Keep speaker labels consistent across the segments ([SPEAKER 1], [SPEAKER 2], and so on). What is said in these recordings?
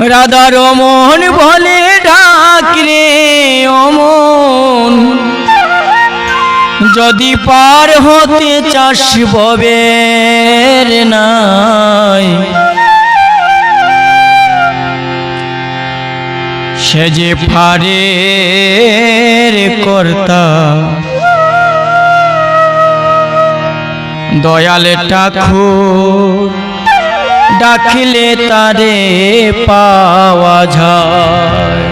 [SPEAKER 1] রাধা রমন বলে ডাক রে অমন। যদি পার হতে চাস ববের নাই, সে যে ফারের কর্তা দয়াল ঠাকুর ডাকিলে তারে পাওয়া যায়।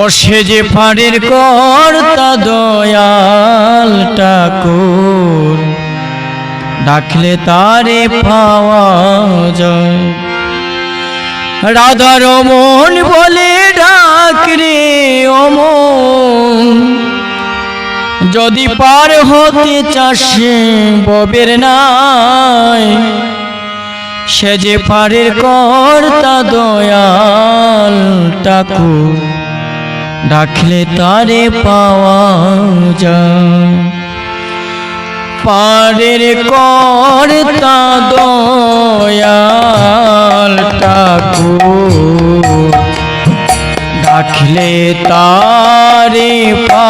[SPEAKER 1] ও সে যে ফাঁড়ের কর্তা দয়াল ঠাকুর, ডাকলে তারে পাওয়া যায়। রাধা রমন বলে ডাক রে অমন, যদি পার হতে চাষে ববের নাই। সে যে পারের কর্তা দয়াল ঠাকুর, ডাকলে তারে পাওয়া যায়। পারের কর্তা দয়াল ঠাকুর, ডাকলে তারে পাওয়া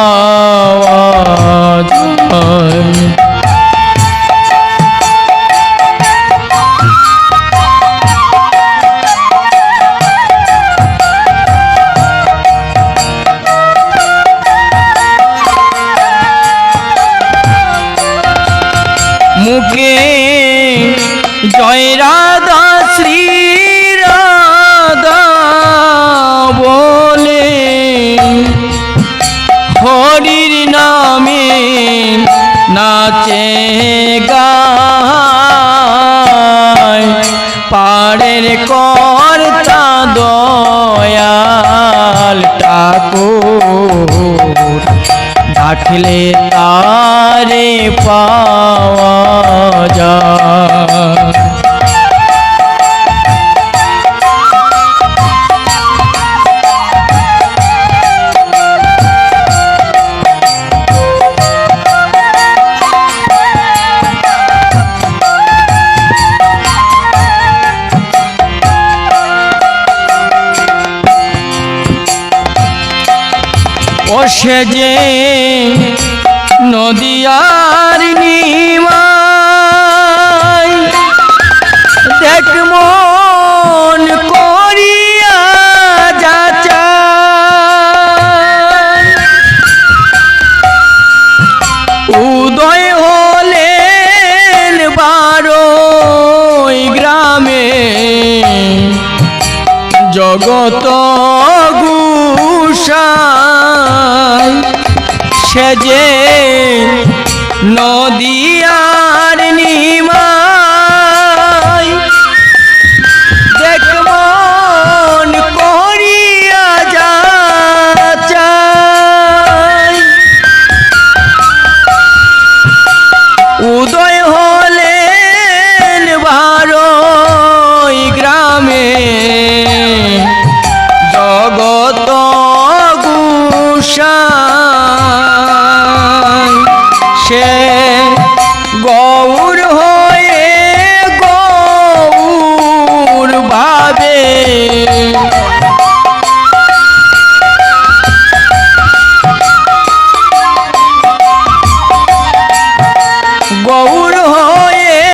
[SPEAKER 1] জয় রাধা, শ্রী রাধা বলে হরির নামে নাচে গায়। পাড়ের কর্তা দয়াল ঠাকুর ডাকলে তারে পাওয়া যায়। সে যে নদিয়ার নিমাই। দেখ করিয়া যাচা। উদয় হলেন বারোই গ্রামে। জগত সে যে নদিয়ার নিমা